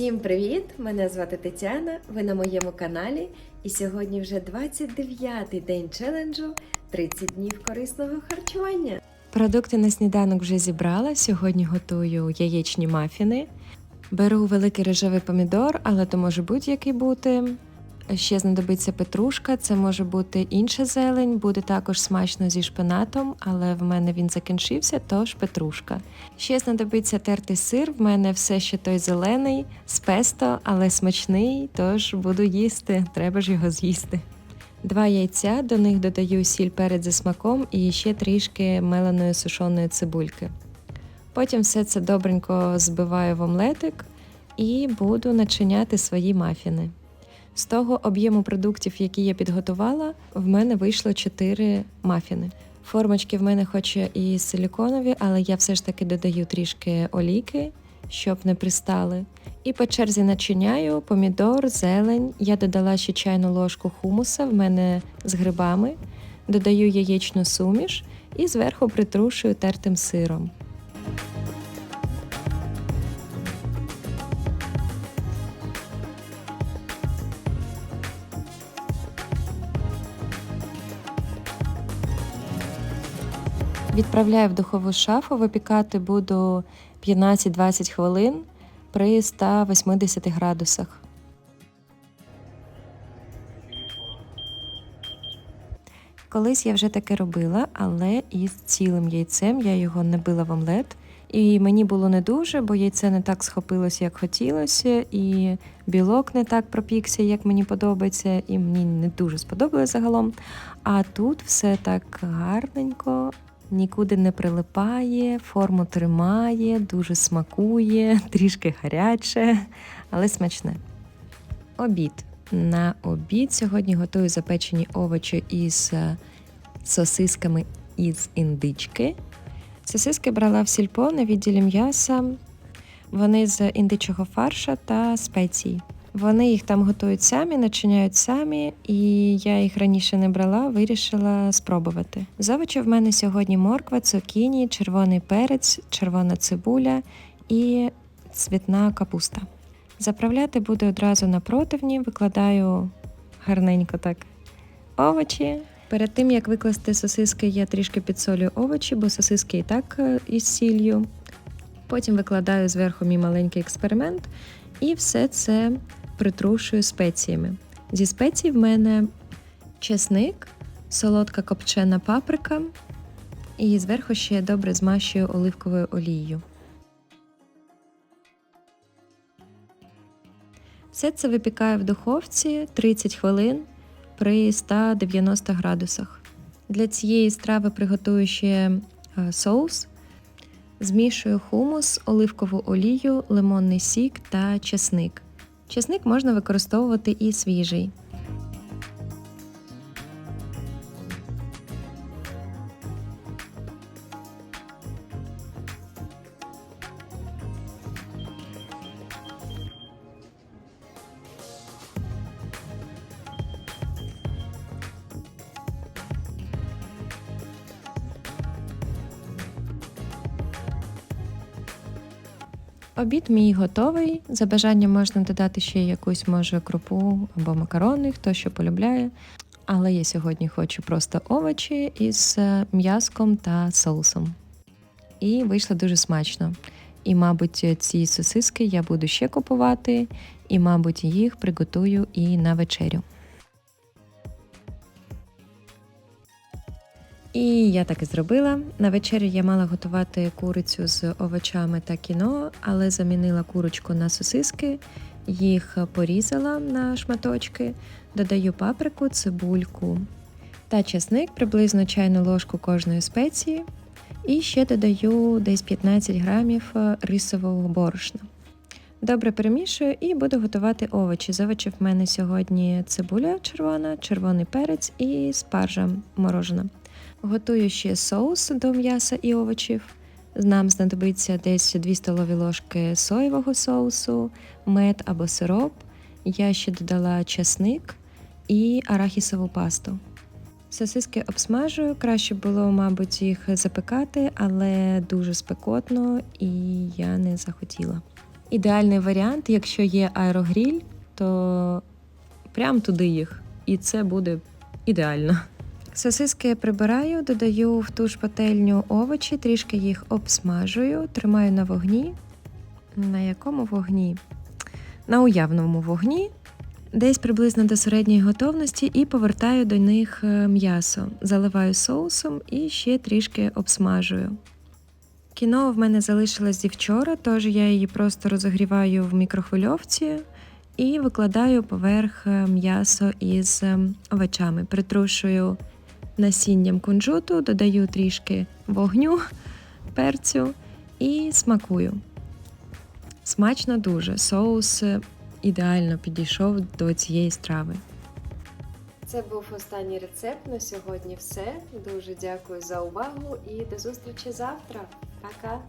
Всім привіт! Мене звати Тетяна. Ви на моєму каналі. І сьогодні вже 29-й день челенджу 30 днів корисного харчування. Продукти на сніданок вже зібрала. Сьогодні готую яєчні мафіни. Беру великий рожевий помідор, але то може будь-який бути. Ще знадобиться петрушка, це може бути інша зелень, буде також смачно зі шпинатом, але в мене він закінчився, тож петрушка. Ще знадобиться тертий сир, в мене все ще той зелений, з песто, але смачний, тож буду їсти, треба ж його з'їсти. Два яйця, до них додаю сіль перець за смаком і ще трішки меленої сушеної цибульки. Потім все це добренько збиваю в омлетик і буду начиняти свої мафіни. З того об'єму продуктів, які я підготувала, в мене вийшло 4 мафіни. Формочки в мене хоч і силіконові, але я все ж таки додаю трішки олійки, щоб не пристали. І по черзі начиняю помідор, зелень. Я додала ще чайну ложку хумуса, в мене з грибами, додаю яєчну суміш і зверху притрушую тертим сиром. Відправляю в духову шафу, випікати буду 15-20 хвилин при 180 градусах. Колись я вже таке робила, але із цілим яйцем я його не била в омлет. І мені було не дуже, бо яйце не так схопилося, як хотілося, і білок не так пропікся, як мені подобається, і мені не дуже сподобалось загалом. А тут все так гарненько, нікуди не прилипає, форму тримає, дуже смакує, трішки гаряче, але смачне. Обід. На обід сьогодні готую запечені овочі із е, сосисками із індички. Сосиски брала в сільпо на відділі м'яса. Вони з індичого фарша та спецій. Вони їх там готують самі, начиняють самі, і я їх раніше не брала, вирішила спробувати. З в мене сьогодні морква, цукіні, червоний перець, червона цибуля і цвітна капуста. Заправляти буду одразу на противні, викладаю гарненько так овочі. Перед тим як викласти сосиски, я трішки підсолюю овочі, бо сосиски і так е, із сіллю. Потім викладаю зверху мій маленький експеримент і все це притрушую спеціями. Зі спецій в мене чесник, солодка копчена паприка, і зверху ще добре змащую оливковою олією. Все це випікаю в духовці 30 хвилин при 190 градусах. Для цієї страви приготую ще е, соус. Змішую хумус, оливкову олію, лимонний сік та чесник. Чесник можна використовувати і свіжий. Обід мій готовий. За бажанням можна додати ще якусь, може, крупу або макарони, хто що полюбляє. Але я сьогодні хочу просто овочі із е, м'язком та соусом. І вийшло дуже смачно. І, мабуть, ці сосиски я буду ще купувати, і, мабуть, їх приготую і на вечерю. І я так і зробила. На вечерю я мала готувати курицю з овочами та кіно, але замінила курочку на сосиски, їх порізала на шматочки, додаю паприку, цибульку та чесник, приблизно чайну ложку кожної спеції. І ще додаю десь 15 грамів рисового борошна. Добре перемішую і буду готувати овочі. З овочів в мене сьогодні цибуля червона, червоний перець і спаржа морожена. Готую ще соус до м'яса і овочів. Нам знадобиться десь 2 столові ложки соєвого соусу, мед або сироп. Я ще додала часник і арахісову пасту. Сосиски обсмажую, краще було, мабуть, їх запекати, але дуже спекотно і я не захотіла. Ідеальний варіант, якщо є аерогріль, то прям туди їх. І це буде ідеально. Сосиски прибираю, додаю в ту ж пательню овочі, трішки їх обсмажую, тримаю на вогні. На якому вогні? На уявному вогні, десь приблизно до середньої готовності, і повертаю до них е, м'ясо, заливаю соусом і ще трішки обсмажую. Кіно в мене залишилось зі вчора, тож я її просто розогріваю в мікрохвильовці і викладаю поверх е, м'ясо із е, овочами. Притрушую насінням кунжуту, додаю трішки вогню, перцю і смакую. Смачно дуже. Соус е, ідеально підійшов до цієї страви. Це був останній рецепт. На сьогодні все. Дуже дякую за увагу і до зустрічі завтра. Пока!